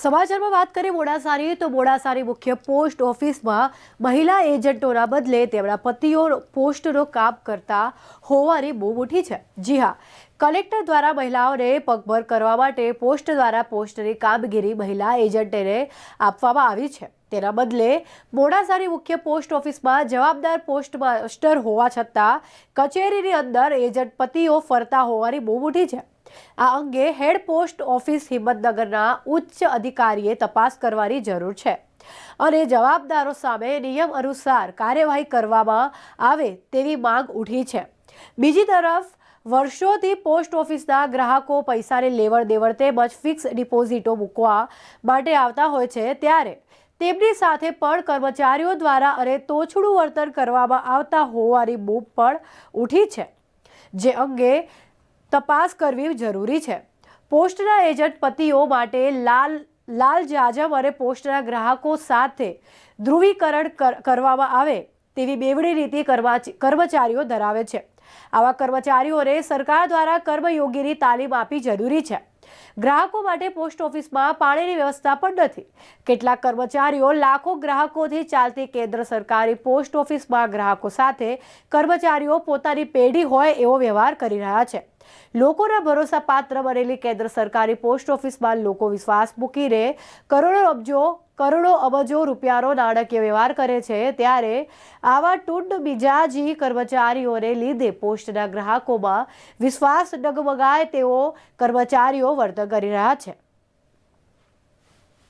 સમાચારમાં વાત કરીએ મોડાસાની, તો મોડાસાની મુખ્ય પોસ્ટ ઓફિસમાં મહિલા એજન્ટોના બદલે તેમના પતિઓ પોસ્ટનો કામ કરતા હોવાની બહુ મોટી છે. જી હા, કલેક્ટર દ્વારા મહિલાઓને પગભર કરવા માટે પોસ્ટ દ્વારા પોસ્ટની કામગીરી મહિલા એજન્ટને આપવામાં આવી છે. તેના બદલે મોડાસાની મુખ્ય પોસ્ટ ઓફિસમાં જવાબદાર પોસ્ટ માસ્ટર હોવા છતાં કચેરીની અંદર એજન્ટ પતિઓ ફરતા હોવાની બહુ મોટી છે. આ અંગે હેડ પોસ્ટ ઓફિસ હિંમતનગરના ઉચ્ચ અધિકારીએ તપાસ કરવાની જરૂર છે અને જવાબદારો સામે નિયમ અનુસાર કાર્યવાહી કરવામાં આવે તેવી માંગ ઉઠી છે. બીજી તરફ, વર્ષોથી પોસ્ટ ઓફિસના ગ્રાહકો પૈસાની લેવડ દેવડ તેમજ ફિક્સ ડિપોઝિટો મૂકવા માટે આવતા હોય છે ત્યારે તેમની સાથે પણ કર્મચારીઓ દ્વારા અને તોછડું વર્તન કરવામાં આવતા હોવાની બૂમ પણ ઉઠી છે. જે અંગે તપાસ કરવી જરૂરી છે. પોસ્ટના એજન્ટ પતિઓ માટે લાલ લાલ જાજમ અને પોસ્ટના ગ્રાહકો સાથે ધ્રુવીકરણ કર- કરવામાં આવે તેવી બેવડી રીતે કર્મચ- કર્મચારીઓ ધરાવે છે. આવા કર્મચારીઓને સરકાર દ્વારા કર્મયોગીની તાલીમ આપી જરૂરી છે. ગ્રાહકો માટે પોસ્ટ ઓફિસમાં પાણીની વ્યવસ્થા પણ નથી. કેટલાક કર્મચારીઓ લાખો ગ્રાહકોથી ચાલતી કેન્દ્ર સરકારી પોસ્ટ ઓફિસમાં ગ્રાહકો સાથે કર્મચારીઓ પોતાની પેઢી હોય એવો વ્યવહાર કરી રહ્યા છે. લોકોના ભરોસા પાત્ર બનેલી કેન્દ્ર સરકારી પોસ્ટ ઓફિસમાં લોકો વિશ્વાસ મૂકીને કરોડો અબજો કરોડો અબજો રૂપિયાનો નાણાકીય વ્યવહાર કરે છે. ત્યારે આવા ટૂંડ મિજાજી કર્મચારીઓને લીધે પોસ્ટના ગ્રાહકોમાં વિશ્વાસ ડગમગાય તેવો કર્મચારીઓ વર્તન કરી રહ્યા છે.